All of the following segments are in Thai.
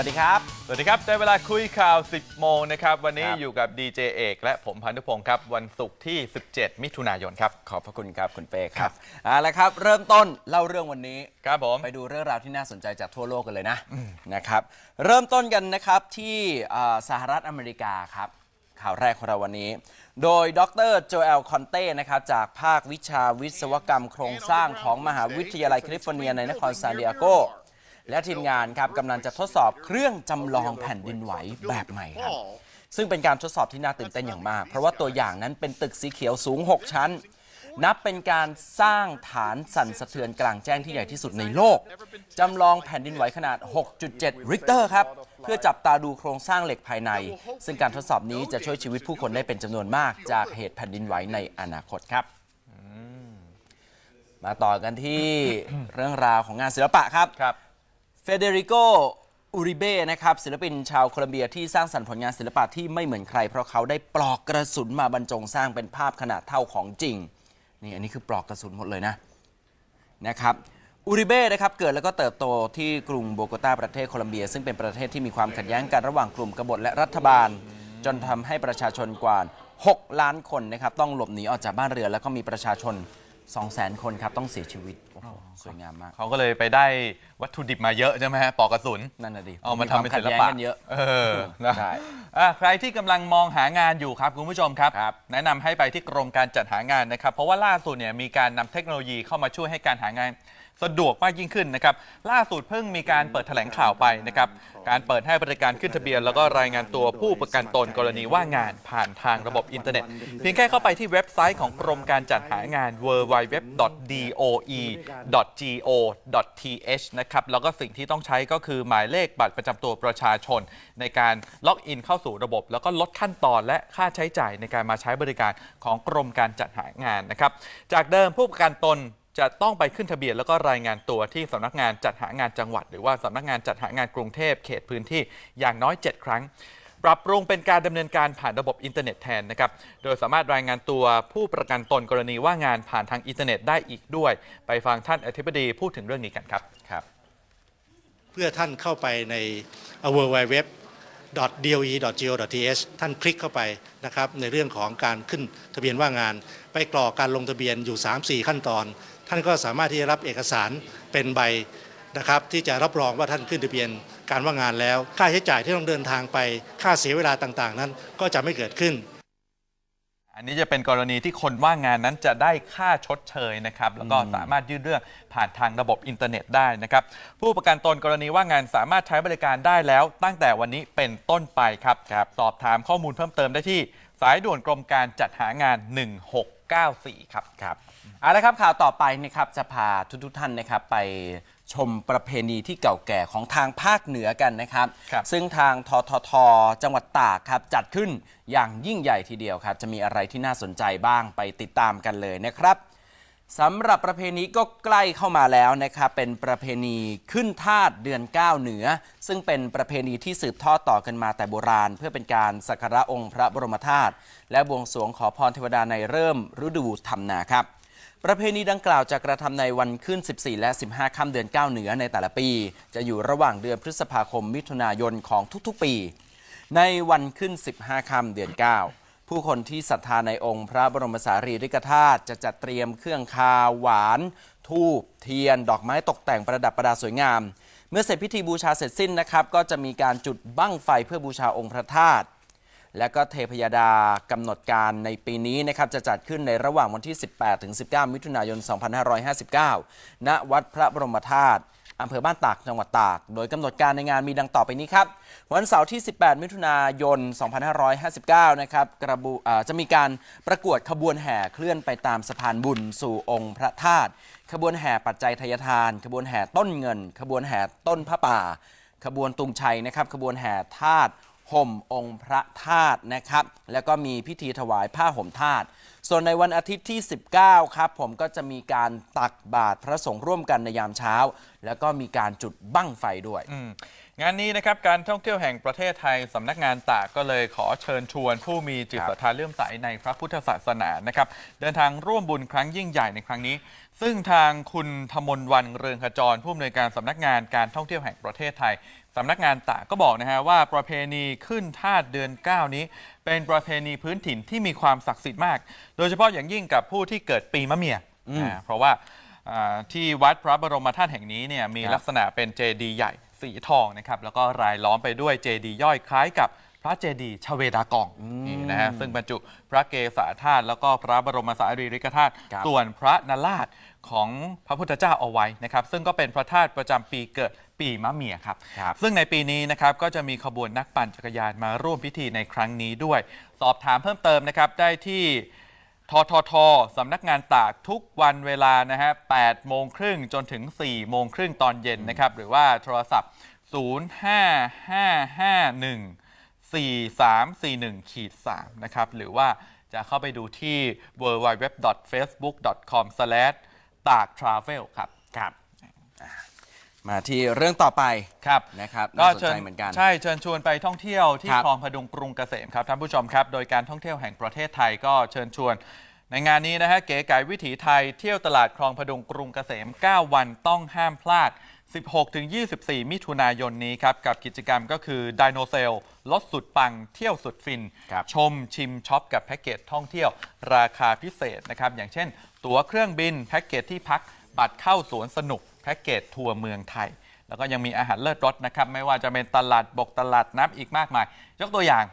สวัสดีครับ สวัสดีครับได้เวลาคุยข่าว 10 โมงนะครับ วันนี้ครับอยู่กับดีเจเอก และผมพันธุพงศ์ครับ วันศุกร์ที่ 17 มิถุนายนครับ ขอบพระคุณครับคุณเป้ครับเอาละครับ เริ่มต้นเล่าเรื่องวันนี้ครับผมไปดูเรื่องราวที่น่าสนใจจากทั่วโลกกันเลยนะนะครับ เริ่มต้นกันนะครับที่อ่าสหรัฐอเมริกาครับข่าวแรกของเราวันนี้ โดยดรโจเอลคอนเต้นะครับจากภาควิชาวิศวกรรมโครงสร้างของมหาวิทยาลัยแคลิฟอร์เนียในนครซานดิเอโก และทีมงานครับกำลังจะทดสอบเครื่องจำลองแผ่นดินไหวแบบใหม่ครับ ซึ่งเป็นการทดสอบที่น่าตื่นเต้นอย่างมาก เพราะว่าตัวอย่างนั้นเป็นตึกสีเขียวสูง 6 ชั้น นับเป็นการสร้างฐานสั่นสะเทือนกลางแจ้งที่ใหญ่ที่สุดในโลกจำลองแผ่นดินไหวขนาด 6.7 ริกเตอร์ครับ เพื่อจับตาดูโครงสร้างเหล็กภายใน ซึ่งการทดสอบนี้จะช่วยชีวิตผู้คนได้เป็นจำนวนมาก จากเหตุแผ่นดินไหวในอนาคตครับมาต่อกันที่เรื่องราวของงานศิลปะครับรบ เฟเดริโกอูริเบ้นะครับศิลปินชาวโคลอมเบียที่สร้างสรรค์ผลงานศิลปะที่ไม่เหมือนใคร เพราะเขาได้ปลอกกระสุนมาบรรจงสร้างเป็นภาพขนาดเท่าของจริง นี่อันนี้คือปลอกกระสุนหมดเลยนะนะครับอูริเบ้นะครับเกิดแล้วก็เติบโตที่กรุงโบโกตาประเทศโคลอมเบีย ซึ่งเป็นประเทศที่มีความขัดแย้งกันระหว่างกลุ่มกบฏและรัฐบาล จนทำให้ประชาชนกว่า 6 ล้านคนนะครับต้องหลบหนีออกจากบ้านเรือนแล้วก็มีประชาชน 200,000 คนครับ ต้องเสียชีวิตโอ้โหสวยงามมาก เขาก็เลยไปได้วัตถุดิบมาเยอะใช่ไหมฮะปลอกกระสุน นั่นน่ะดิเอามาทำเป็นศิลควปะขัดแย้งกันเยอะ เออนะใช่อะใครที่กำลังมองหางานอยู่ครับคุณผู้ชมครับ ครับ แนะนำให้ไปที่กรมการจัดหางานนะครับ เพราะว่าล่าสุดเนี่ยมีการนำเทคโนโลยีเข้ามาช่วยให้การหางาน สะดวกมากยิ่งขึ้นนะครับ ล่าสุดเพิ่งมีการเปิดแถลงข่าวไปนะครับ การเปิดให้บริการขึ้นทะเบียน แล้วก็รายงานตัวผู้ประกันตนกรณีว่างงานผ่านทางระบบอินเทอร์เน็ต เพียงแค่เข้าไปที่เว็บไซต์ของกรมการจัดหางาน www.doe.go.th นะครับ แล้วก็สิ่งที่ต้องใช้ก็คือหมายเลขบัตรประจำตัวประชาชน ในการล็อกอินเข้าสู่ระบบ แล้วก็ลดขั้นตอนและค่าใช้จ่ายในการมาใช้บริการของกรมการจัดหางานนะครับ จากเดิมผู้ประกันตน จะต้องไปขึ้นทะเบียนแล้วก็รายงานตัวที่สำนักงานจัดหางานจังหวัด หรือว่าสำนักงานจัดหางานกรุงเทพเขตพื้นที่อย่างน้อย 7 ครั้ง ปรับปรุงเป็นการดำเนินการผ่านระบบอินเทอร์เน็ตแทนนะครับ โดยสามารถรายงานตัวผู้ประกันตนกรณีว่างงานผ่านทางอินเทอร์เน็ตได้อีกด้วย ไปฟังท่านอธิบดีพูดถึงเรื่องนี้กันครับครับ เพื่อท่านเข้าไปใน www doe.go.th ท่านคลิกเข้าไปนะครับในเรื่องของการขึ้นทะเบียนว่างงาน ไปกรอกการลงทะเบียนอยู่ 3-4 ขั้นตอน ท่านก็สามารถที่จะรับเอกสารเป็นใบนะครับที่จะรับรองว่าท่านขึ้นทะเบียนการว่างงานแล้ว ค่าใช้จ่ายที่ต้องเดินทางไปค่าเสียเวลาต่างๆ นั้นก็จะไม่เกิดขึ้น อันนี้จะเป็นกรณีที่คนว่างงานนั้นจะได้ค่าชดเชยนะครับ แล้วก็สามารถยื่นเรื่องผ่านทางระบบอินเทอร์เน็ตได้นะครับ ผู้ประกันตนกรณีว่างงานสามารถใช้บริการได้แล้ว ตั้งแต่วันนี้เป็นต้นไปครับสอบถามข้อมูลเพิ่มเติมได้ที่ สายด่วนกรมการจัดหางาน 1694 ครับครับ เอาละครับข่าวต่อไปนะครับจะพาทุกๆท่านนะครับไปชมประเพณีที่เก่าแก่ของทางภาคเหนือกันนะครับ ครับ ซึ่งทางททท จังหวัดตากครับจัดขึ้นอย่างยิ่งใหญ่ทีเดียวครับ จะมีอะไรที่น่าสนใจบ้างไปติดตามกันเลยนะครับสำหรับประเพณีก็ใกล้เข้ามาแล้วนะครับเป็นประเพณีขึ้นธาตุเดือน 9 เหนือ ซึ่งเป็นประเพณีที่สืบทอดต่อกันมาแต่โบราณ เพื่อเป็นการสักการะองค์พระบรมธาตุและบวงสรวงขอพรเทวดาในเริ่มฤดูทำนาครับ ประเพณีดังกล่าวจะกระทำในวันขึ้น 14 และ 15 ค่ำเดือน 9 เหนือในแต่ละปี จะอยู่ระหว่างเดือนพฤษภาคมมิถุนายนของทุกๆปี ในวันขึ้น 15 ค่ำเดือน 9 ผู้คนที่ศรัทธาในองค์พระบรมสารีริกธาตุจะจัดเตรียมเครื่องคาหวาน ทูบเทียน ดอกไม้ตกแต่งประดับประดาสวยงาม เมื่อเสร็จพิธีบูชาเสร็จสิ้นนะครับ ก็จะมีการจุดบั้งไฟเพื่อบูชาองค์พระธาตุ และก็เทพยดากำหนดการในปีนี้นะครับจะจัดขึ้นในระหว่างวันที่ 18 ถึง 19 มิถุนายน 2559 ณ วัดพระบรมธาตุอำเภอบ้านตากจังหวัดตาก โดยกำหนดการในงานมีดังต่อไปนี้ครับ วันเสาร์ที่ 18 มิถุนายน 2559 นะครับกระบุอ่าจะมีการประกวดขบวนแห่เคลื่อนไปตามสะพานบุญสู่องค์พระธาตุขบวนแห่ปัจจัยทายทาน ขบวนแห่ต้นเงิน ขบวนแห่ต้นพระป่า ขบวนตุงชัยนะครับ ขบวนแห่ธาตุ ห่มองค์พระธาตุนะครับ แล้วก็มีพิธีถวายผ้าห่มธาตุส่วนในวันอาทิตย์ที่ 19 ครับ ผมก็จะมีการตักบาตรพระสงฆ์ร่วมกันในยามเช้า แล้วก็มีการจุดบั้งไฟด้วย งานนี้นะครับการท่องเที่ยวแห่งประเทศไทยสำนักงานตากก็เลยขอเชิญชวน ผู้มีจิตครับศรัทธาเลื่อมใสในพระพุทธศาสนานะครับเดินทางร่วมบุญครั้งยิ่งใหญ่ในครั้งนี้ ซึ่งทางคุณธมนวันเรืองขจร ผู้อำนวยการสำนักงานการท่องเที่ยวแห่งประเทศไทยสำนักงานตากก็บอกนะฮะว่าประเพณีขึ้นธาตุเดือน 9 นี้ เป็นประเพณีพื้นถิ่นที่มีความศักดิ์สิทธิ์มาก โดยเฉพาะอย่างยิ่งกับผู้ที่เกิดปีมะเมียอ่าเพราะว่าอ่าที่วัดพระบรมธาตุแห่งนี้เนี่ยมีครับลักษณะเป็นเจดีย์ใหญ่ สีทองนะครับแล้วก็รายล้อมไปด้วยเจดีย์ย่อยคล้ายกับพระเจดีย์ชเวดากองนี่นะฮะซึ่งบรรจุพระเกศาธาตุแล้วก็พระบรมสารีริกธาตุครับ ส่วนพระนราชของพระพุทธเจ้าเอาไว้นะครับ ซึ่งก็เป็นพระธาตุประจำปีเกิดปีมะเมียครับ ครับ ซึ่งในปีนี้นะครับก็จะมีขบวนนักปั่นจักรยานมาร่วมพิธีในครั้งนี้ด้วย สอบถามเพิ่มเติมนะครับได้ที่ ทททสำนักงานตากทุกวันเวลานะฮะ8โมงครึ่งจนถึง 4 โมงครึ่งตอนเย็นนะครับ หรือว่าโทรศัพท์ 05551 4341ขีด3นะครับ หรือว่าจะเข้าไปดูที่ www.facebook.com/ ตาก travel ครับ ครับ มาที่เรื่องต่อไปครับนะครับก็น่าสนเชิญใจเหมือนกัน ใช่เชิญชวนไปท่องเที่ยวที่ครับคลองพดุงกรุงเกษมครับท่านผู้ชมครับ โดยการท่องเที่ยวแห่งประเทศไทยก็เชิญชวน ในงานนี้นะฮะเก๋ไก่วิถีไทยเที่ยวตลาดคลองพดุงกรุงเกษม 9 วันต้องห้ามพลาด 16-24 มิถุนายนนี้ครับ กับกิจกรรมก็คือไดโนเซลลดสุดปังเที่ยวสุดฟิน ครับ ชมชิมช็อปกับแพ็กเกจท่องเที่ยวราคาพิเศษนะครับอย่างเช่น ตั๋วเครื่องบินแพ็กเกจที่พักบัตรเข้าสวนสนุกแพ็กเกจทัวร์เมืองไทย แล้วก็ยังมีอาหารเลิศรสนะครับ ไม่ว่าจะเป็นตลาดบกตลาดน้ำอีกมากมาย ยกตัวอย่าง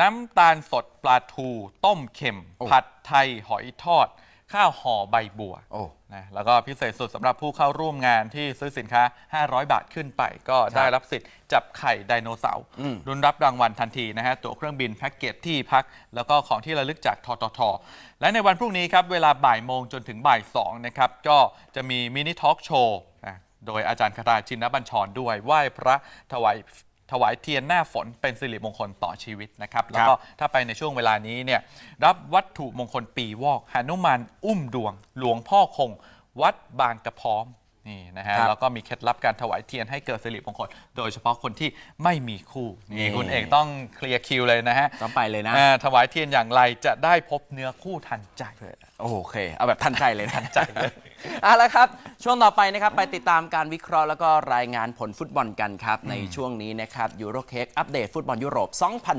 น้ำตาลสดปลาทู ต้มเค็มโอ้ผัดไทยหอยทอด ข้าวห่อใบบัว โอ้ นะแล้วก็พิเศษสุดสำหรับผู้เข้าร่วมงานที่ซื้อสินค้า 500 บาทขึ้นไป ก็ได้รับสิทธิ์จับไข่ไดโนเสาร์อืม รุนรับรางวัลทันทีนะฮะ ตั๋วเครื่องบินแพ็กเกจที่พัก แล้วก็ของที่ระลึกจากททท และในวันพรุ่งนี้ครับ เวลาบ่ายโมงจนถึงบ่ายสองนะครับ ก็จะมีมินิทอล์กโชว์นะโดยอาจารย์คาราชินบัญชรด้วยไหว้พระถวาย ถวายเทียนหน้าฝนเป็นสิริมงคลต่อชีวิตนะครับแล้วก็ถ้าไปในช่วงเวลานี้เนี่ยรับวัตถุมงคลปีวอกหนุมานอุ้มดวง หลวงพ่อคง วัดบางกระพร้อมนี่นะฮะครับแล้วก็มีเคล็ดลับการถวายเทียนให้เกิดสิริมงคลโดยเฉพาะคนที่ไม่มีคู่นี่นี่คุณเอกต้องเคลียร์คิวเลยนะฮะต้องไปเลยนะอ่าถวายเทียนอย่างไรจะได้พบเนื้อคู่ทันใจโอเค เอาแบบทันใจเลยทันใจเลย เอาละครับ ช่วงต่อไปนะครับไปติดตามการวิเคราะห์แล้วก็รายงานผลฟุตบอลกันครับ ในช่วงนี้นะครับยูโรเค้กอัปเดตฟุตบอลยุโรป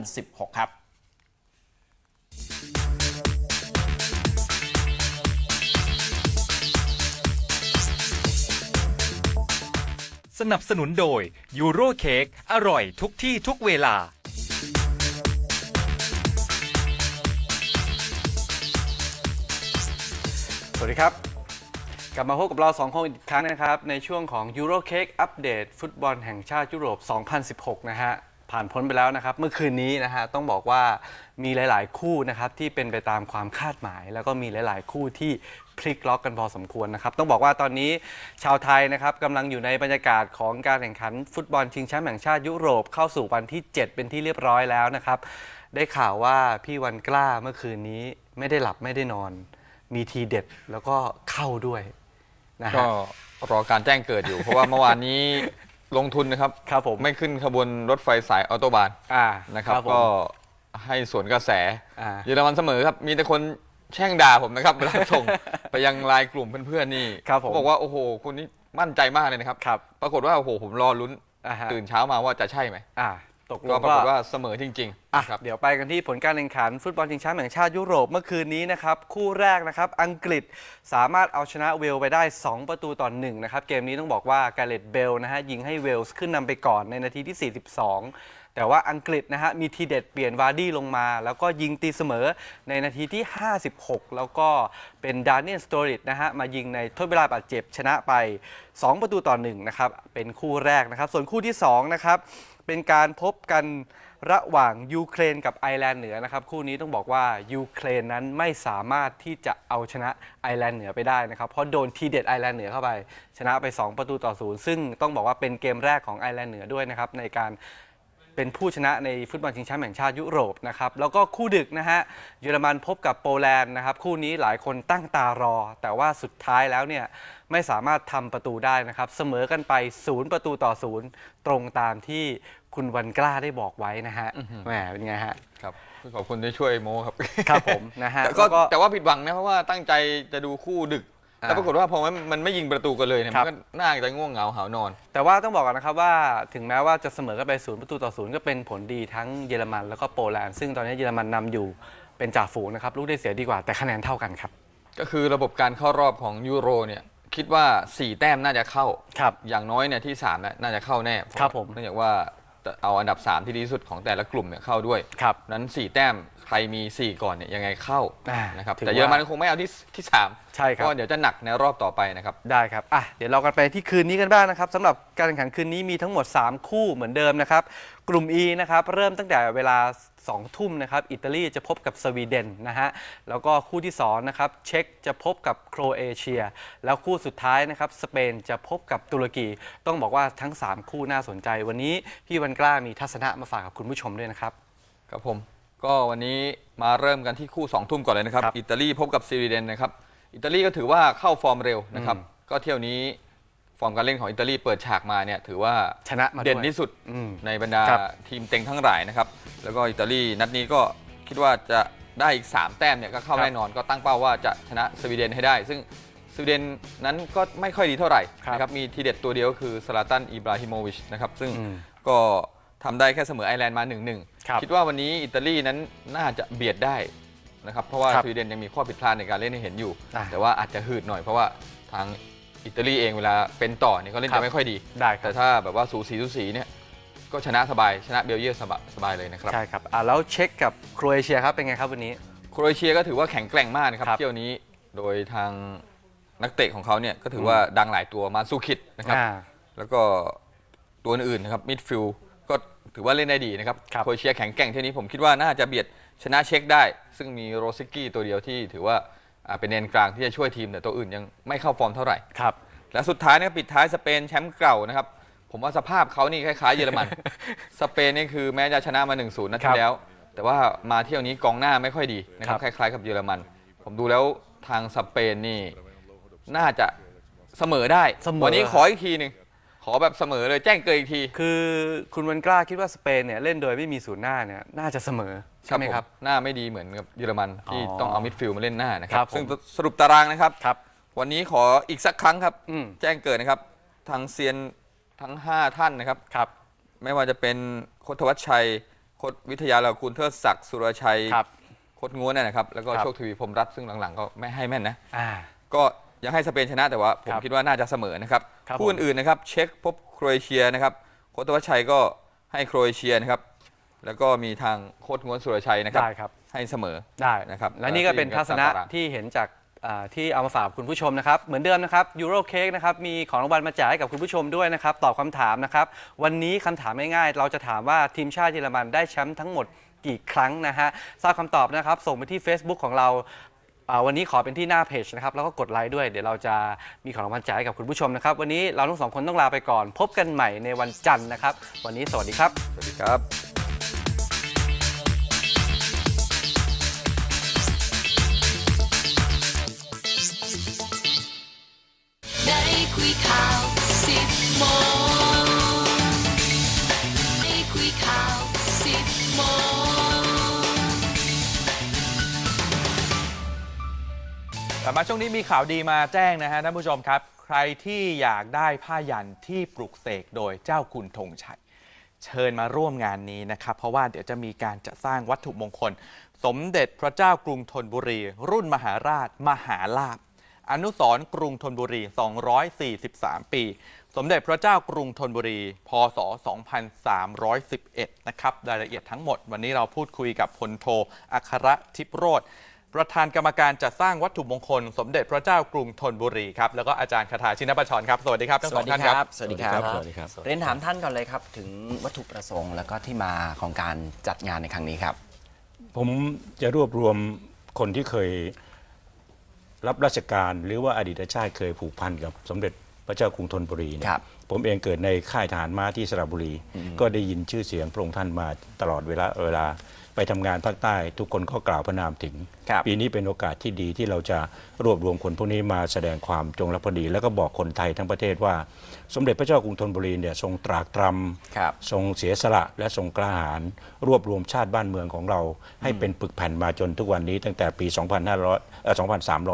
2016 ครับสนับสนุนโดยยูโรเค้กอร่อยทุกที่ทุกเวลา สวัสดีครับ กลับมาพบกับเรา 2 คนอีกครั้งนะครับ ในช่วงของ Euro Cake อัปเดตฟุตบอลแห่งชาติยุโรป 2016 นะฮะ ผ่านพ้นไปแล้วนะครับ เมื่อคืนนี้นะฮะ ต้องบอกว่ามีหลาย ๆ คู่นะครับ ที่เป็นไปตามความคาดหมาย แล้วก็มีหลาย ๆ คู่ที่พลิกล็อกกันพอสมควรนะครับ ต้องบอกว่าตอนนี้ชาวไทยนะครับกำลังอยู่ในบรรยากาศของการแข่งขันฟุตบอลชิงแชมป์แห่งชาติยุโรปเข้าสู่วันที่ 7 เป็นที่เรียบร้อยแล้วนะครับ ได้ข่าวว่าพี่วันกล้าเมื่อคืนนี้ไม่ได้หลับไม่ได้นอน มีทีเด็ดแล้วก็เข้าด้วย นะก็ฮะรอการแจ้งเกิดอยู่ เพราะว่าเมื่อวานนี้ลงทุนนะครับครับผม ไม่ขึ้นขบวนรถไฟสายออโตบานอ่านะครับ ผม ก็ให้สวนกระแสอ่า เยอรมันเสมอครับ มีแต่คนแช่งด่าผมนะครับเวลาส่ง ไปยังไลน์กลุ่มเพื่อนๆนี่ครับผม เขาบอกว่าโอ้โหคุณนี่มั่นใจมากเลยนะครับ ครับปรากฏว่าโอ้โหผมรอลุ้นอ่าฮะตื่นเช้ามาว่าจะใช่ไหม อ่า ตกลก็งปรากฏว่าเสมอจริงอะๆครับ เดี๋ยวไปกันที่ผลการแข่งขันฟุตบอลชิงแชมป์แห่งชาติยุโรปเมื่อคืนนี้นะครับ คู่แรกนะครับ อังกฤษสามารถเอาชนะเวลส์ไปได้ 2 ประตูต่อ1นะครับ เกมนี้ต้องบอกว่าการเลตเบลนะฮะยิงให้เวลส์ขึ้นนำไปก่อนในนาทีที่ 42 แต่ว่าอังกฤษนะฮะมีทีเด็ดเปลี่ยนวาร์ดี้ลงมา แล้วก็ยิงตีเสมอในนาทีที่ 56 แล้วก็เป็นดานเนียลสโตริดนะฮะมายิงในทดเวลาบาดเจ็บชนะไป 2 ประตูต่อ1นะครับเป็นคู่แรกนะครับส่วนคู่ที่2นะครับ เป็นการพบกันระหว่างยูเครนกับไอร์แลนด์เหนือนะครับ คู่นี้ต้องบอกว่ายูเครนนั้นไม่สามารถที่จะเอาชนะไอร์แลนด์เหนือไปได้นะครับ เพราะโดนทีเด็ดไอร์แลนด์เหนือเข้าไป ชนะไป 2 ประตูต่อศูนย์ซึ่งต้องบอกว่าเป็นเกมแรกของไอร์แลนด์เหนือด้วยนะครับในการ เป็นผู้ชนะในฟุตบอลชิงแชมป์แห่งชาติยุโรปนะครับแล้วก็คู่ดึกนะฮะเยอรมันพบกับโปแลนด์นะครับคู่นี้หลายคนตั้งตารอ แต่ว่าสุดท้ายแล้วเนี่ยไม่สามารถทำประตูได้นะครับเสมอกันไปศูนย์ประตูต่อศูนย์ตรงตามที่คุณวันกล้าได้บอกไว้นะฮะแหมเป็นไงฮะครับขอบคุณที่ช่วยโมครับ ครับผมนะฮะแต่ก็แล้วก็แต่ว่าผิดหวังนะเพราะว่าตั้งใจจะดูคู่ดึก แต่ปรากฏว่าพอมันมันไม่ยิงประตูกันเลยเนี่ยครัมับ นก็น่าจะง่วงเหงาหาวนอน แต่ว่าต้องบอกก่อนนะครับว่าถึงแม้ว่าจะเสมอกันไปศูนย์ประตูต่อศูนย์ก็เป็นผลดีทั้งเยอรมันแล้วก็โปแลนด์ซึ่งตอนนี้เยอรมันนำอยู่เป็นจ่าฝูงนะครับลูกได้เสียดีกว่าแต่คะแนนเท่ากันครับก็คือระบบการเข้ารอบของยูโรเนี่ยคิดว่า 4 แต้มน่าจะเข้า ครับ อย่างน้อยเนี่ยที่3น่ะน่าจะเข้าแน่ครับผม เนื่องจากว่าจะเอาอันดับ 3 ที่ดีที่สุดของแต่ละกลุ่มเนี่ยเข้าด้วย ครับ นั้น 4 แต้มใครมี 4 ก่อนเนี่ยยังไงเข้าอ่านะครับถือแต่เยอรมันว่าคงไม่เอาที่ที่3ใช่ครับเพราะว่าเดี๋ยวจะหนักในรอบต่อไปนะครับ ได้ครับอะเดี๋ยวเรากันไปที่คืนนี้กันบ้างนะครับสำหรับการแข่งขันคืนนี้มีทั้งหมด 3 คู่เหมือนเดิมนะครับ กลุ่ม E นะครับเริ่มตั้งแต่เวลา 2 ทุ่มนะครับอิตาลีจะพบกับสวีเดนนะฮะแล้วก็คู่ที่2นะครับเช็กจะพบกับโครเอเชีย แล้วคู่สุดท้ายนะครับสเปนจะพบกับตุรกี ต้องบอกว่าทั้ง 3 คู่น่าสนใจ วันนี้พี่วันกล้ามีทัศนะมาฝากกับคุณผู้ชมด้วยนะครับ ครับผม ก็วันนี้มาเริ่มกันที่คู่2ทุ่มก่อนเลยนะครับครับ อิตาลีพบกับสวีเดนนะครับ อิตาลีก็ถือว่าเข้าฟอร์มเร็วนะครับ ก็เที่ยวนี้ฟอร์มการเล่นของอิตาลีเปิดฉากมาเนี่ยถือว่าชนะมาด้วยเด่นที่สุดอืมในบรรดาครับทีมเต็งทั้งหลายนะครับ แล้วก็อิตาลีนัดนี้ก็คิดว่าจะได้อีก 3 แต้มเนี่ยก็เข้าครับแน่นอนก็ตั้งเป้าว่าจะชนะสวีเดนให้ได้ ซึ่งสวีเดนนั้นก็ไม่ค่อยดีเท่าไหร่ครับนะครับมีทีเด็ดตัวเดียวก็คือสลาตันอิบราฮิโมวิชนะครับซึ่งอืมก็ทำได้แค่เสมอไอร์แลนด์มา 1-1 ครับคิดว่าวันนี้อิตาลีนั้นน่าจะเบียดได้นะครับเพราะว่าครับสวีเดนยังมีข้อผิดพลาดในการเล่นให้เห็นอยู่อะแต่ว่าอาจจะหืดหน่อยเพราะว่าทางอิตาลีเองเวลาเป็นต่อเนี่ยเขาเล่นครัจะบไม่ค่อยดีได้ครัแต่บถ้าแบบว่าสูสีสูสีเนี่ยก็ชนะสบายชนะเบลเยียมสบายสบายเลยนะครับใช่ครับอะแล้วเช็กกับโครเอเชียครับเป็นไงครับวันนี้โครเอเชียก็ถือว่าแข็งแกร่งมากนะครับครับเที่ยวนี้โดยทางนักเตะของเขาเนี่ยก็ถือว่าดังหลายตัวมาซูคิดนะครับอ่าแล้วก็ตัวอื่นๆนะครับมิดฟิล ก็ถือว่าเล่นได้ดีนะครับครับโครเอเชียแข็งแกร่งเที่ยวนี้ผมคิดว่าน่าจะเบียดชนะเช็คได้ ซึ่งมีโรซิกี้ตัวเดียวที่ถือว่าอ่าเป็นแนนกลางที่จะช่วยทีม แต่ตัวอื่นยังไม่เข้าฟอร์มเท่าไหร่ครับและสุดท้ายเนี่ยปิดท้ายสเปนแชมป์เก่านะครับผมว่าสภาพเขานี่คล้ายๆเยอรมัน สเปนนี่คือแม้จะชนะมา1-0นัดครัที่บแล้ว แต่ว่ามาเที่ยวนี้กองหน้าไม่ค่อยดีนะครับคครับล้ายๆ กับเยอรมัน ผมดูแล้วทางสเปนนี่น่าจะเสมอได้เสมอวันนี้ขออีกทีหนึ่ง ขอแบบเสมอเลยแจ้งเกิดอีกที คือคุณวันกล้าคิดว่าสเปนเนี่ยเล่นโดยไม่มีศูนย์หน้าเนี่ยน่าจะเสมอ ใช่ไหมครับผหน้าไม่ดีเหมือนกับเยอรมันที่อ๋อต้องเอามิดฟิลด์มาเล่นหน้านะคครัรับ บผม ซึ่งสรุปตารางนะครับ ครับ วันนี้ขออีกสักครั้งครับ อืม แจ้งเกิดนะครับทางเซียนทั้ง 5 ท่านนะครับ ครับ ไม่ว่าจะเป็นโคตวัชชัยโคตวิทยาลาคุณเทิดศักดิ์สุรชัยครับ โคตง้วนนนะครับ แล้วก็ครับ โชคทวีพรหมรัตน์ซึ่งหลังๆ ก็ไม่ให้แม่นนะ อ่า ก็ยังให้สเปนชนะแต่ว่า ผมครับ คิดว่าน่าจะเสมอนะครับ ครับคู่อื่นๆนะครับเช็คพบโครเอเชียนะครับโคตวัชชัยก็ให้โครเอเชียนะครับแล้วก็มีทางโคตง้วนสุรชัยนะครับได้ครับ ให้เสมอ ได้นะครับและนี่ก็เป็นทัศนะที่เห็นจากอ่าที่เอามาฝากคุณผู้ชมนะครับ เหมือนเดิมนะครับยูโรเค้กนะครับมีของรางวัลมาแจกให้กับคุณผู้ชมด้วยนะครับ ตอบคำถามนะครับ วันนี้คำถามง่ายๆ เราจะถามว่าทีมชาติเยอรมันได้แชมป์ทั้งหมดกี่ครั้งนะฮะทราบคำตอบนะครับ ส่งไปที่ Facebook ของเราอ่า วันนี้ขอเป็นที่หน้าเพจนะครับ แล้วก็กดไลค์ด้วย เดี๋ยวเราจะมีของรางวัลแจกให้กับคุณผู้ชมนะครับ วันนี้เราทั้งสองคนต้องลาไปก่อน พบกันใหม่ในวันจันทร์นะครับ วันนี้สวัสดีครับ สวัสดีครับได้คุยข่าวสิบโมง กลับมาช่วงนี้มีข่าวดีมาแจ้งนะฮะท่านผู้ชมครับ ใครที่อยากได้ผ้ายันที่ปลุกเสกโดยเจ้าคุณธงชัย เชิญมาร่วมงานนี้นะครับ เพราะว่าเดี๋ยวจะมีการจะสร้างวัตถุมงคล สมเด็จพระเจ้ากรุงธนบุรี รุ่นมหาราช มหาลาภอนุสรณ์กรุงธนบุรี 243 ปี สมเด็จพระเจ้ากรุงธนบุรี พศ 2311 นะครับ รายละเอียดทั้งหมด วันนี้เราพูดคุยกับพลโทอัครทิพโรธ ประธานกรรมการจัดสร้างวัตถุมงคล สมเด็จพระเจ้ากรุงธนบุรีครับแล้วก็อาจารย์คาถาชินประชรครับสวัสดีครับทั้งสสอวัสงดีท่านคครัรับบสวัสดีครับ สวัสดีครับ เรียนถามท่านก่อนเลยครับ ถึงวัตถุประสงค์แล้วก็ที่มาของการจัดงานในครั้งนี้ครับ ผมจะรวบรวมคนที่เคยรับราชการหรือว่าอดีตชาติเคยผูกพันกับสมเด็จพระเจ้ากรุงธนบุรีเนี่ยครับผมเองเกิดในค่ายทหารม้าที่สระบุรี ก็ได้ยินชื่อเสียงพระองค์ท่านมาตลอดเวลาเวลา ไปทำงานภาคใต้ ทุกคนก็กล่าวพระนามถึงครับปีนี้เป็นโอกาสที่ดีที่เราจะรวบรวมคนพวกนี้มาแสดงความจงรักภักดี แล้วก็บอกคนไทยทั้งประเทศว่า สมเด็จพระเจ้ากรุงธนบุรีเนี่ยทรงตรากตรครับำทรงเสียสละและทรงกล้าหาญรวบรวมชาติบ้านเมืองของเรา ให้เป็นปึกแผ่นมาจนทุกวันนี้ตั้งแต่ปี 2500เอ่อ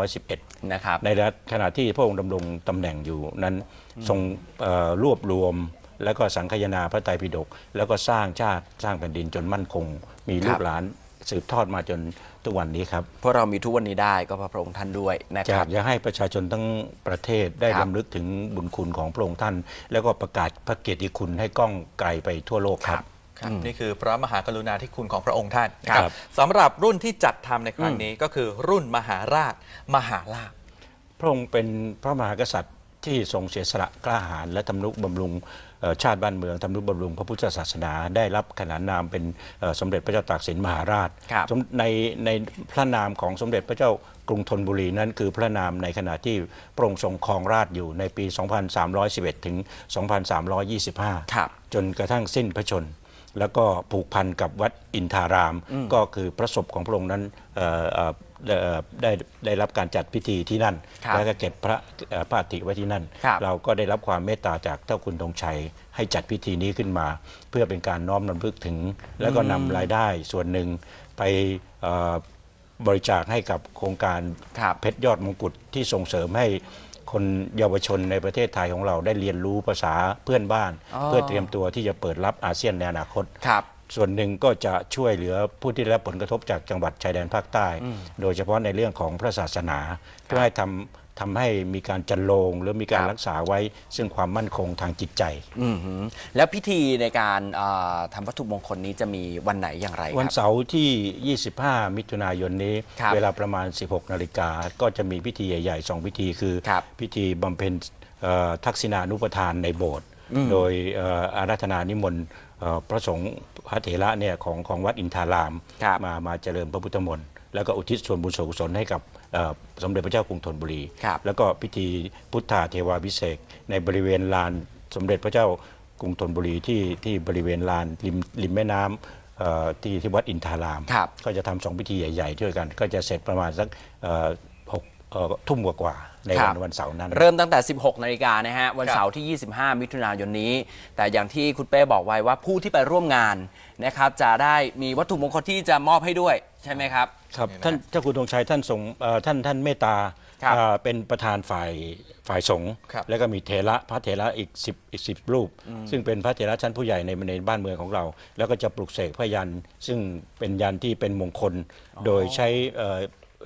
2311 นะครับในขณะที่พระองค์ดำรงตำแหน่งอยู่นั้นทรงเอ่อรวบรวม แล้วก็สังคายนาพระไตรปิฎกแล้วก็สร้างชาติสร้างแผ่นดินจนมั่นคง มีลูครักบหลานสืบทอดมาจนทุกวันนี้ครับพวกเรามีทุกวันนี้ได้ก็เพราะพระองค์ท่านด้วยนะคอยารักบจะให้ประชาชนทั้งประเทศได้ครับรำลึกถึงบุญคุณของพระองค์ท่าน แล้วก็ประกาศพระเกียรติคุณให้ก้องไกลไปทั่วโลกครับครับนี่คือพระมหากรุณาธิคุณของพระองค์ท่านนะคครัรับบสำหรับรุ่นที่จัดทำในครั้งนี้ก็คือรุ่นมหาราช มหาลาภพระองค์เป็นพระมหากษัตริย์ ที่ทรงเสียสละกล้าหาญและทำนุบำรุงเอ่อชาติบ้านเมืองทำนุบำรุงพระพุทธศาสนา ได้รับขนานนามเป็นเอ่อสมเด็จพระเจ้าตากสินมหาราชครับสมในในพระนามของสมเด็จพระเจ้ากรุงธนบุรีนั้นคือพระนามในขณะที่พระองค์ทรงครองราชย์อยู่ในปี 2311 ถึง 2325ครับจนกระทั่งสิ้นพระชนแล้วก็ผูกพันกับวัดอินทาราม ก็คือพระศพของพระองค์นั้น เอ่อเอ่อเอ่อได้ได้รับการจัดพิธีที่นั่น ครับแล้วก็เก็บพระเอ่อพระอัฐิไว้ที่นั่น ครับ เราก็ได้รับความเมตตาจากเจ้าคุณธงชัย ให้จัดพิธีนี้ขึ้นมา เพื่อเป็นการน้อมรำลึกถึง แล้วก็นำรายได้ส่วนหนึ่งไปเอ่อบริจาคให้กับโครงการ ครับ เพชรยอดมงกุฎที่ส่งเสริมให้คนเยาวชนในประเทศไทยของเราได้เรียนรู้ภาษาเพื่อนบ้าน อ๋อ เพื่อเตรียมตัวที่จะเปิดรับอาเซียนในอนาคต ครับ ส่วนหนึ่งก็จะช่วยเหลือผู้ที่ได้รับผลกระทบจากจังหวัดชายแดนภาคใต้ โดยเฉพาะในเรื่องของพระศาสนาเพื่อให้ทำทำให้มีการจันโลงหรือมีการครับรักษาไว้ ซึ่งความมั่นคงทางจิตใจ อือหือแล้วพิธีในการเอ่อทำวัตถุมงคลนี้จะมีวันไหนอย่างไรวันครับ เสาร์ที่ 25 มิถุนายนนี้ ครับ เวลาประมาณ 16 นาฬิกา ก็จะมีพิธีใหญ่ๆ2พิธีคือ ครับ พิธีบำเพ็ญเอ่อทักษิณานุปทานในโบสถ์โดยเอ่ออาราธนานิมนต์เอ่อ พระสงฆ์พระเถระเนี่ยของของวัดอินทาราม ครับ มามาเจริญพระพุทธมนต์แล้วก็อุทิศส่วนบุญส่วนกุศลให้กับเอ่อสมเด็จพระเจ้ากรุงธนบุรี ครับ แล้วก็พิธีพุทธาเทวาพิเศษกในบริเวณลานสมเด็จพระเจ้ากรุงธนบุรีที่ที่บริเวณลานริมริมแม่น้ำเอ่อที่ที่วัดอินทาราม ครับ ก็จะทำสองพิธีใหญ่ๆด้วยกัน ก็จะเสร็จประมาณสักเอ่อหก เอ่อทุ่มกว่าๆในครัวันบวันเสาร์นั้น เริ่มตั้งแต่ 16 นาฬิกานะฮะ วันเสาร์ที่ 25 มิถุนายนนี้ แต่อย่างที่คุณเป้บอกไว้ว่าผู้ที่ไปร่วมงานนะครับจะได้มีวัตถุมงคลที่จะมอบให้ด้วยใช่ไหมครับ ครับท่านเจ้าคุณธงชัยท่านทรงเอ่อท่านท่านเมตตาครับเอ่อเป็นประธานฝ่ายฝ่ายสงฆ์ครับแล้วก็มีเถระพระเถระอีก10อีกสิรูป ซึ่งเป็นพระเถระชั้นผู้ใหญ่ในในบ้านเมืองของเรา แล้วก็จะปลุกเสกพระยันต์ซึ่งเป็นยันต์ที่เป็นมงคล โดยใช้เอ่อ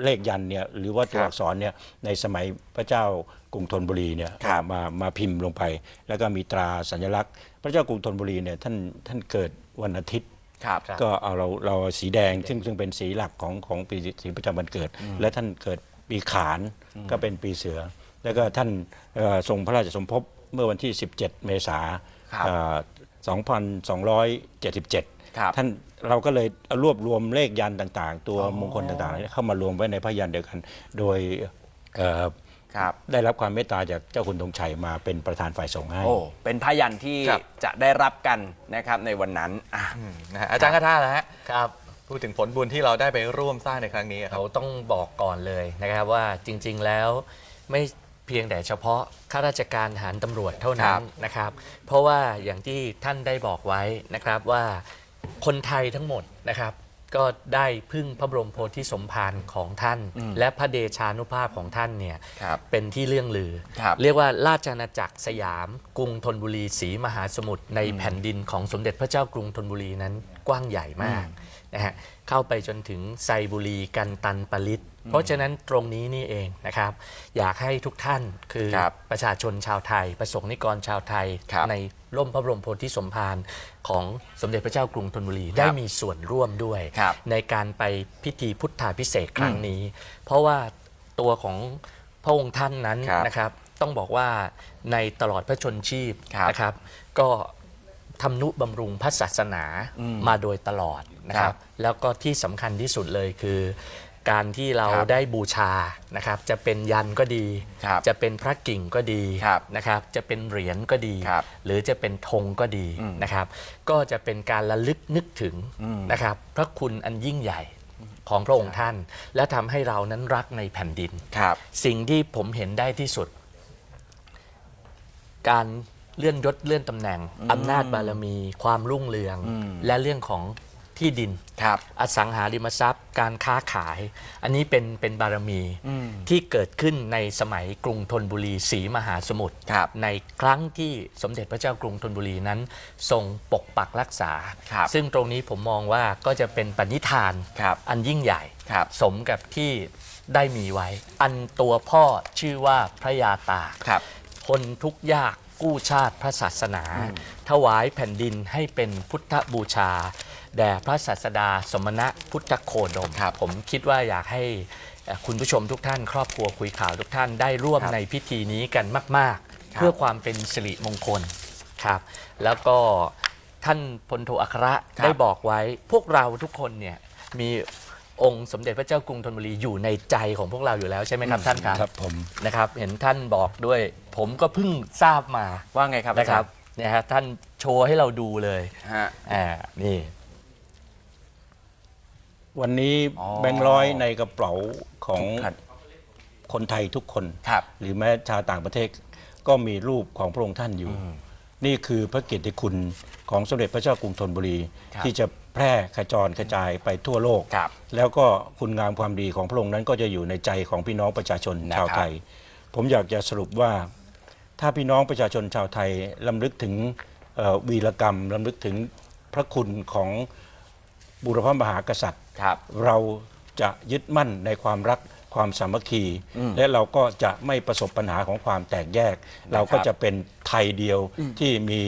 เลขยันต์เนี่ยหรือว่าตัวครับอักษรเนี่ยในสมัยพระเจ้ากรุงธนบุรีเนี่ยครับมามาพิมพ์ลงไป แล้วก็มีตราสัญลักษณ์ พระเจ้ากรุงธนบุรีเนี่ยท่านท่านเกิดวันอาทิตย์ครับก็เอาเราเราสีแดงซึ่งซึ่งเป็นสีหลักของของปีสีประจำวันเกิด และท่านเกิดปีขานก็เป็นปีเสือ แล้วก็ท่านเอ่อทรงพระราชสมภพเมื่อวันที่ 17 เมษาครับเอ่อ2277 ครับ ท่านเราก็เลยรวบรวมเลขยันต์ต่างๆ ตัวมงคลต่างๆ เข้ามารวมไว้ในพระยันต์เดียวกัน โดยเอ่อครับได้รับความเมตตาจากเจ้าคุณธงชัยมาเป็นประธานฝ่ายสงฆ์ให้โอ้เป็นพยันที่ครับจะได้รับกันนะครับในวันนั้นอะนะฮะอาจารย์กระท่าแล้วฮะครับพูดถึงผลบุญที่เราได้ไปร่วมสร้างในครั้งนี้ครับเขาต้องบอกก่อนเลยนะครับว่าจริง ๆแล้วไม่เพียงแต่เฉพาะข้าราชการทหารตำรวจเท่านั้นนะครับ เพราะว่าอย่างที่ท่านได้บอกไว้นะครับว่า คนไทยทั้งหมดนะครับ ก็ได้พึ่งพระบรมโพธิสมภารของท่านและพระเดชานุภาพของท่านเนี่ยครับเป็นที่เรื่องลือ ครับเรียกว่าราชอาณาจักรสยาม กรุงธนบุรีศรีมหาสมุทรในแผ่นดินของสมเด็จพระเจ้ากรุงธนบุรีนั้นกว้างใหญ่มากนะฮะเข้าไปจนถึงไซบุรีกันตันปลิต เพราะฉะนั้นตรงนี้นี่เองนะครับ อยากให้ทุกท่านคือครับประชาชนชาวไทย ประสงค์นิกรชาวไทยครับ ใน ร่มพระบรมโพธิสมภารของสมเด็จพระเจ้ากรุงธนบุรีได้มีส่วนร่วมด้วย ครับในการไปพิธีพุทธาพิเศษกครั้งนี้ เพราะว่าตัวของพระองค์ท่านนั้นครับนะครับ ต้องบอกว่าในตลอดพระชนชีพครับนะครับ ก็ทำนุบำรุงพระศาสนาอืมมาโดยตลอดนะคครัรับบ แล้วก็ที่สำคัญที่สุดเลยคือ การที่เราครับได้บูชานะครับ จะเป็นยันก็ดี ครับจะเป็นพระกิ่งก็ดีครับนะครับ จะเป็นเหรียญก็ดี ครับหรือจะเป็นธงก็ดีนะครับ ก็จะเป็นการระลึกนึกถึงนะครับ พระคุณอันยิ่งใหญ่ของพระองค์ท่าน และทำให้เรานั้นรักในแผ่นดิน ครับ สิ่งที่ผมเห็นได้ที่สุด การเลื่อนยศเลื่อนตำแหน่งอำนาจบารมี ความรุ่งเรือง และเรื่องของ ที่ดิน ครับ อสังหาริมทรัพย์ การค้าขาย อันนี้เป็นเป็นบารมีที่เกิดขึ้นในสมัยกรุงธนบุรีศรีมหาสมุทรครับในครั้งที่สมเด็จพระเจ้ากรุงธนบุรีนั้น ทรงปกปักรักษา ครับ ซึ่งตรงนี้ผมมองว่าก็จะเป็นปณิธานครับ อันยิ่งใหญ่ ครับ สมกับที่ได้มีไว้ อันตัวพ่อชื่อว่าพระยาตาก ครับทนทุกข์ยากกู้ชาติพระศาสนา ถวายแผ่นดินให้เป็นพุทธบูชา แด่พระศาสดาสมณะพุทธโคดมครับผมคิดว่าอยากให้เอ่อคุณผู้ชมทุกท่าน ครอบครัวคุยข่าวทุกท่านได้ร่วมครับในพิธีนี้กันมากครับๆเพื่อความเป็นสิริมงคลครับ แล้วก็ท่านพลโทอัครได้บอกไว้พวกเราทุกคนเนี่ยมีองค์สมเด็จพระเจ้ากรุงธนบุรีอยู่ในใจของพวกเราอยู่แล้วใช่ไหมครับท่านครับครับผมนะครับ เห็นท่านบอกด้วย ผมก็เพิ่งทราบมาว่าไงครับนะครับเนี่ยฮะท่านโชว์ให้เราดูเลยฮะอ่านี่ วันนี้อ๋อ แบงค์ร้อยในกระเป๋าของครับคนไทยทุกคน ครับ หรือแม้ชาวต่างประเทศก็มีรูปของพระองค์ท่านอยู่ นี่คือพระเกียรติคุณของสมเด็จพระเจ้ากรุงธนบุรี ครับที่จะแพร่ขจรกระจายไปทั่วโลก ครับแล้วก็คุณงามความดีของพระองค์นั้นก็จะอยู่ในใจของพี่น้องประชาชนนะครับ ชาวไทย ผมอยากจะสรุปว่า ถ้าพี่น้องประชาชนชาวไทยลำลึกถึงเอ่อวีรกรรมลำลึกถึงพระคุณของ บุรพมหากษัตริย์ ครับ เราจะยึดมั่นในความรักความสามัคคี และเราก็จะไม่ประสบปัญหาของความแตกแยก เราก็จะเป็นไทยเดียวที่มี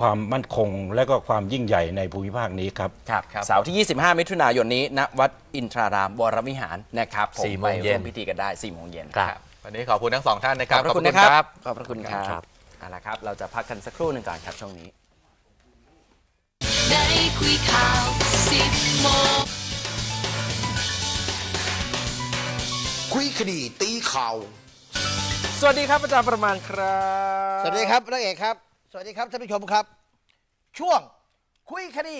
ความมั่นคงและก็ความยิ่งใหญ่ในภูมิภาคนี้ครับ ครับครับเสาร์ที่ 25 มิถุนายนนี้ณวัดอินทรารามวรวิหารนะครับผมสี่โมไปงเย็นร่วมพิธีกันได้4โมงเย็นครับ วันนี้ขอบคุณทั้งสองท่านนะคขรัอบบพระคุณนะครับ ขอบพระคุณครัครับบเอาละครับ เราจะพักกันสักครู่หนึ่งก่อนครับช่วงนี้ ได้คุยข่าว สิบโมงคุยคดีตีข่าวสวัสดีครับอาจารย์ประมาณครับสวัสดีครับนักเอกครับ สวัสดีครับท่านผู้ชมครับ ช่วงคุยคดี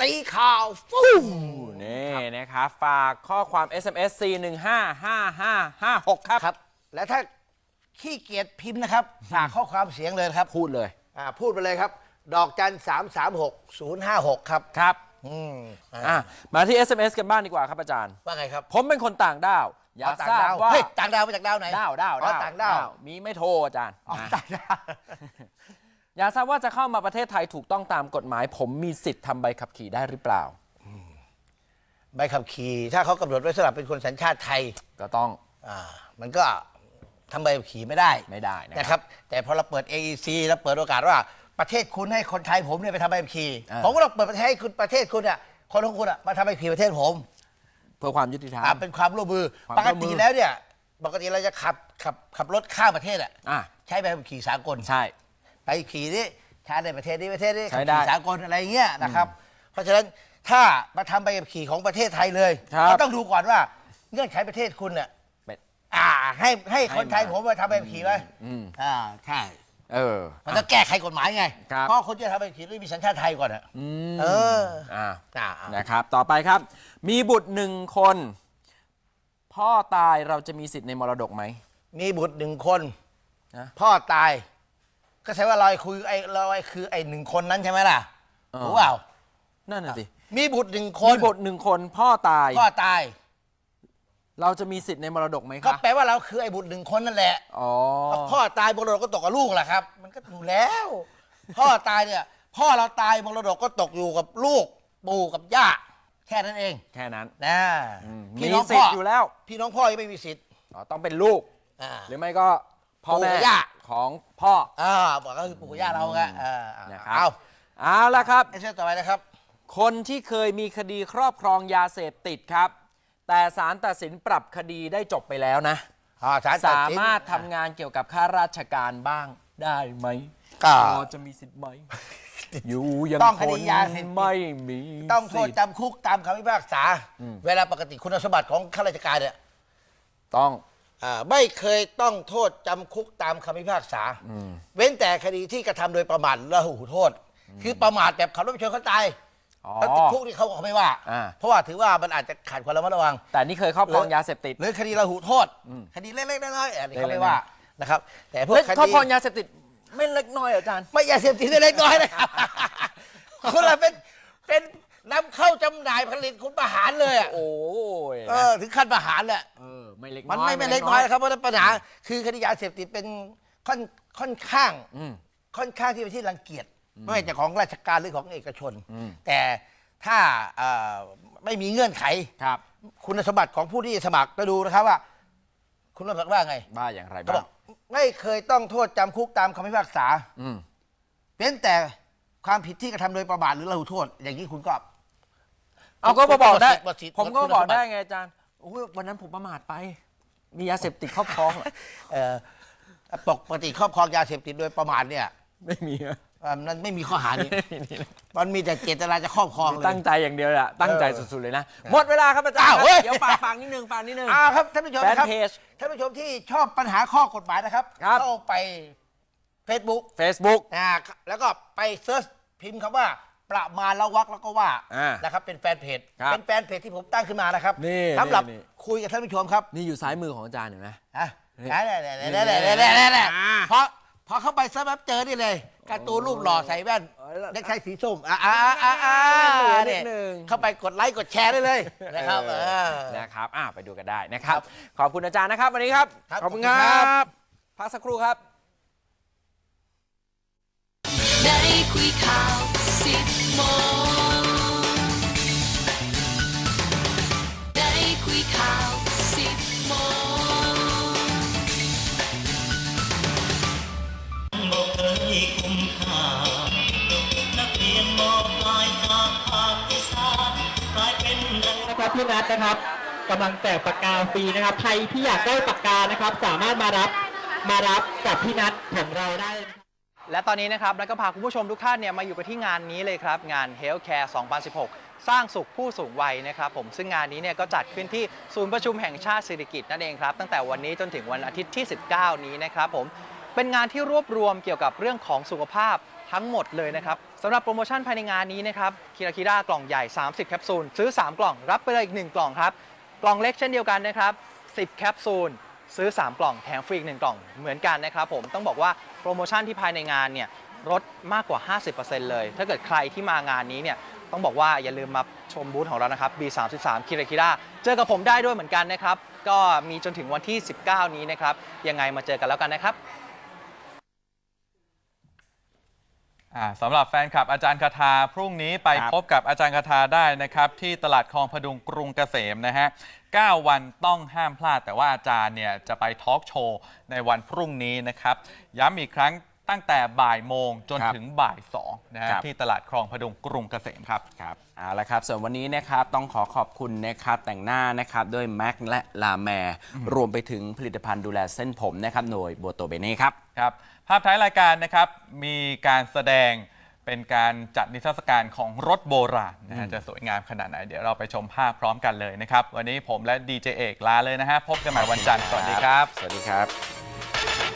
ตีข่าวฟูนี่นะครับฝากข้อความ SMS 4155556 ครับครับ และถ้าขี้เกียจพิมพ์นะครับฝากข้อความเสียงเลยนะครับพูดเลย อ่าพูดไปเลยครับ ดอกจันสามสามหกศูนย์ห้าหกครับ ครับ อืมอ่าอะมาที่ SMS กันบ้างดีกว่าครับอาจารย์ ว่าไงครับผมเป็นคนต่างด้าว อยากต่างทราบดาวว่าเฮ้ยต่างดาวมาจากดาวไหน ด้าวด้าวอ๋อต่างดาว มีไม่โทรอาจารย์อ๋อนะต่างดาว อยากทราบว่าจะเข้ามาประเทศไทยถูกต้องตามกฎหมาย ผมมีสิทธิ์ทำใบขับขี่ได้หรือเปล่า ใบขับขี่ถ้าเขากำหนดไว้สำหรับเป็นคนสัญชาติไทยก็ต้องอ่ามันก็ทำใบขับขี่ไม่ได้ไม่ได้นะนะคครับรับ แต่พอเราเปิด AEC แล้วเปิดโอกาสว่า ประเทศคุณให้คนไทยผมเนี่ยไปทำใบขับขี่อ่า ผมก็ต้องเปิดประเทศให้คุณประเทศคุณอะคนของคุณอะมาทำใบขับขี่ประเทศผมเพื่อความยุติธรรมอ่าเป็นความร่วมมือความปร่กวมมืติอ แล้วเนี่ยปกติเราจะขับขับขับรถข้ามประเทศอะอะใช้ใบขับขี่สากล ใช่ใบขับขี่นี่ใช้ในประเทศนี้ประเทศนี้ใช้ขับได้ขี่สากลอะไรเงี้ยนะครับ เพราะฉะนั้นถ้ามาทำใบขับขี่ของประเทศไทยเลยครับ ก็ต้องดูก่อนว่าเงื่อนไขประเทศคุณเนี่ยเป็น อ่าให้ให้คนไทยให้มา ผมมาทำใบขับขี่ไว้อืม อ่าใช่ เออ มันต้องแก้ไขกฎหมายไงครับ เพราะคนจะทำใบขับขี่ต้องมีสัญชาติไทยก่อนอะอืมเอออ่าอ่าอ่านะครับ ต่อไปครับ มีบุตรหนึ่งคน พ่อตายเราจะมีสิทธิ์ในมรดกไหม มีบุตรหนึ่งคน นะ พ่อตาย ก็ใช่ว่าลอยคุยไอ้ลอยคือไอ้หนึ่งคนนั้นใช่ไหมล่ะเออรู้เปล่านั่นน่ะสิมีบุตรหนึ่งคนมีบุตรหนึ่งคนพ่อตาย พ่อตาย เราจะมีสิทธิ์ในมรดกไหมก็คะแปลว่าเราคือไอ้บุตรหนึ่งคนนั่นแหละอ๋อ พอพ่อตายมรดกก็ตกกับลูกแหละครับ มันก็อยู่แล้ว พ่อตายเนี่ย พ่อเราตายมรดกก็ตกอยู่กับลูกปู่กับย่าแค่นั้นเองแค่นั้นนะอืมพี่มีน้องสิพ่ทอธิ์อยู่แล้วพี่น้องพ่อยังไม่มีสิทธิ์อ๋อต้องเป็นลูก อ่า หรือไม่ก็พ่อปู่แม่ย่า ของพ่อ อ่าบอกก็คือปู่ย่าเราไงอ่านะครับ เอาเอาละครับ ไอ้เส้นต่อไปนะครับ คนที่เคยมีคดีครอบครองยาเสพติดครับ แต่ศาลตัดสินปรับคดีได้จบไปแล้วนะ อ่าศาลตัดสาสินมารถทำงานเกี่ยวกับข้าราชการบ้างได้ไหมก็ พอจะมีสิทธิ์ไหมติดอยู่ยังต้องทคดีนยาเสพติด ไม่มีต้องโทษสิทธิ์จำคุกตามคำพิพากษา เวลาปกติคุณสมบัติของข้าราชการเนี่ยต้อง อ่าไม่เคยต้องโทษจำคุกตามคำพิพากษา เว้นแต่คดีที่กระทำโดยประมาทและหูโทษ คือประมาทแบบขับรถไปชนเขาตายอ๋อ แล้วติดคุกนี่เขาเขาไม่ว่า อ่า เพราะว่าถือว่ามันอาจจะขาดความระมัดระวัง แต่นี่เคยครอบครองหรือยาเสพติด หรือคดีละหูโทษ คดีเล็กๆน้อยๆอันนี้เขาเล็กๆไม่ว่านะครับ แต่พวกเล็กคครอบดีครองยาเสพติดไม่เล็กน้อยเหรออาจารย์ ไม่ยาเสพติดเล็กๆน้อยๆนะครับ คนละเป็นเป็นนำเข้าจำหน่ายผลิตคุณประหารเลยอะโอ้ยเออถึงขั้นประหารแหละ เออไม่เล็กมันน้อยไม่ไม่เล็กน้อยนะครับเพราะฉะนั้นปัญหาคือคดียาเสพติดเป็นค่อนค่อนข้าง อืม ค่อนข้างที่เป็นที่รังเกียจ ไม่ว่าจะของราชการหรือของเอกชน อืม แต่ถ้าเอ่อไม่มีเงื่อนไข ครับคุณสมบัติของผู้ที่สมัครก็ดูนะครับว่า คุณสมบัติว่าไงว่าอย่างไรเขาบ้าบองกไม่เคยต้องโทษจำคุกตามคำพิพากษา อืมเว้นแต่ความผิดที่กระทำโดยประมาทหรือละหุโทษ อย่างนี้คุณก็ เอาก็มาบอกได้หมดสิทธิ์ผมก็หมดคุณบอกสมบัติได้ไงอาจารย์โอ้ยวันนั้นผมประมาทไป มียาเสพติดครอบครองเหรอเอ่อปกติครอบครองยาเสพติดโดยประมาทเนี่ย ไม่มีอะ นั้นไม่มีข้อหานี่มันมีแต่เจตนาจะครอบครองเลย ตั้งใจอย่างเดียวแหละตั้งใจสุดๆเลยนะ หมดเวลาครับอาจารย์เดี๋ยวฝากฟังนิดนึงฟังนิดนึงอ้าวครับท่านผู้ชมครับท่านผู้ชมที่ชอบปัญหาข้อกฎหมายนะครับเข้าไป Facebook Facebook อ่าแล้วก็ไปเซิร์ชพิมพ์คำว่าประมาณละวักแล้วก็ว่านะครับเป็นแฟนเพจเป็นแฟนเพจที่ผมตั้งขึ้นมานะครับนี่สำหรับคุยกับท่านผู้ชมครับนี่อยู่ซ้ายมือของอาจารย์เห็นไหมอะได้ได้ได้ได้ได้ได้เพราะพอเข้าไปซะแบบเจอนี่เลย การ์ตูนรูปหล่อใส่แว่นเด็กชายสีส้มอ่าอ่าอ่าอ่านิเนี่ยดนึงเข้าไปกดไลค์กดแชร์ได้เลยนะครับเอเอออนะครับอะไปดูกันได้นะครับ ขอบคุณอาจารย์นะครับวันนี้ครับครับขอบคุณขอบคคุณครัรับบพักสักครู่ครับได้คุยข่าวสิบโมง พี่นัทนะครับกำลังแจกปากกาฟรีนะครับ ใครที่อยากได้ปากกานะครับ สามารถมารับมารับกับพี่นัทของเราได้ และตอนนี้นะครับแล้วก็พาคุณผู้ชมทุกท่านเนี่ยมาอยู่กันที่งานนี้เลยครับ งาน Healthcare 2016 สร้างสุขผู้สูงวัยนะครับผมซึ่งงานนี้เนี่ยก็จัดขึ้นที่ศูนย์ประชุมแห่งชาติสิริกิติ์นั่นเองครับตั้งแต่วันนี้จนถึงวันอาทิตย์ที่ 19 นี้นะครับผมเป็นงานที่รวบรวมเกี่ยวกับเรื่องของสุขภาพ ทั้งหมดเลยนะครับสำหรับโปรโมชั่นภายในงานนี้นะครับคิราคิด้ากล่องใหญ่ 30 แคปซูล ซื้อ 3 กล่อง รับไปเลยอีก 1 กล่องครับ กล่องเล็กเช่นเดียวกันนะครับ 10 แคปซูล ซื้อ 3 กล่องแถมฟรีอีก 1 กล่องเหมือนกันนะครับผมต้องบอกว่าโปรโมชั่นที่ภายในงานเนี่ยลดมากกว่า 50%เลย ถ้าเกิดใครที่มางานนี้เนี่ยต้องบอกว่าอย่าลืมมาชมบูธของเรานะครับ B33 คิราคิราเจอกับผมได้ด้วยเหมือนกันนะครับ ก็มีจนถึงวันที่ 19 นี้นะครับ ยังไงมาเจอกันแล้วกันนะครับ อ่าสำหรับแฟนคลับอาจารย์คาทาพรุ่งนี้ไปครับ พบกับอาจารย์คาทาได้นะครับ ที่ตลาดคลองพดุงกรุงเกษมนะฮะ 9 วันต้องห้ามพลาด แต่ว่าอาจารย์เนี่ยจะไปทอล์กโชว์ในวันพรุ่งนี้นะครับ ย้ำอีกครั้งตั้งแต่บ่ายโมงจนครับถึงบ่ายสองนะฮะครับ ที่ตลาดคลองพดุงกรุงเกษมครับ ครับเอาละครับ ส่วนวันนี้นะครับต้องขอขอบคุณนะครับแต่งหน้านะครับด้วยแม็กและลาแมร์รวมไปถึงผลิตภัณฑ์ดูแลเส้นผมนะครับโดยโบโตเบเน่ครับ ครับ ภาพท้ายรายการนะครับ มีการแสดงเป็นการจัดนิทรรศการของรถโบราณนะฮะจะสวยงามขนาดไหน เดี๋ยวเราไปชมภาพพร้อมกันเลยนะครับ วันนี้ผมและดีเจเอกลาเลยนะฮะพบกันใหม่วันจันทร์สวัสดีครับ สวัสดีครับสิบ